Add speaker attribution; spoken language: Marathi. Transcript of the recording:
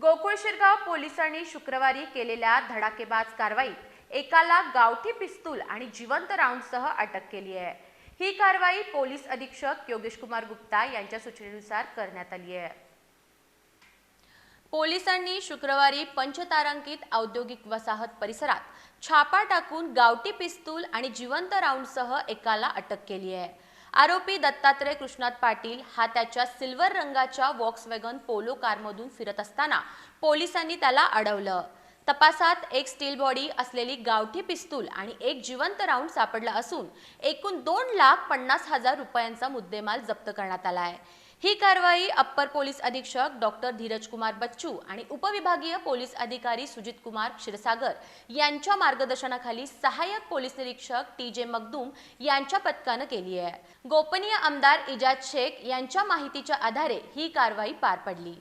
Speaker 1: गोकुळ शिरगाव पोलिसांनी शुक्रवारी केलेल्या धडाकेबाज कारवाईत एकाला गावठी पिस्तूल आणि जिवंत राऊंडसह अटक केली आहे. ही कारवाई पोलीस अधीक्षक योगेश कुमार गुप्ता यांच्या सूचनेनुसार करण्यात आली आहे. पोलिसांनी शुक्रवारी पंचतारांकित औद्योगिक वसाहत परिसरात छापा टाकून गावठी पिस्तूल आणि जिवंत राऊंडसह एकाला अटक केली आहे. आरोपी दत्तात्रय कृष्णात पाटील हा त्याच्या सिल्वर रंगाच्या वॉक्सवॅगन पोलो कारमधून फिरत असताना पोलिसांनी त्याला अडवलं. तपासात एक स्टील बॉडी असलेली गावठी पिस्तूल आणि एक जिवंत राऊंड सापडला असून एकूण दोन लाख पन्नास हजार रुपयांचा मुद्देमाल जप्त करण्यात आला आहे ही कारवाई अप्पर पोलीस अधीक्षक डॉक्टर धीरज कुमार बच्चू आणि उपविभागीय पोलीस अधिकारी सुजित कुमार क्षीरसागर यांच्या मार्गदर्शनाखाली सहाय्यक पोलीस निरीक्षक टी जे मगदूम यांच्या पथकानं केली आहे. गोपनीय आमदार इजाज शेख यांच्या माहितीच्या आधारे ही कारवाई पार पडली.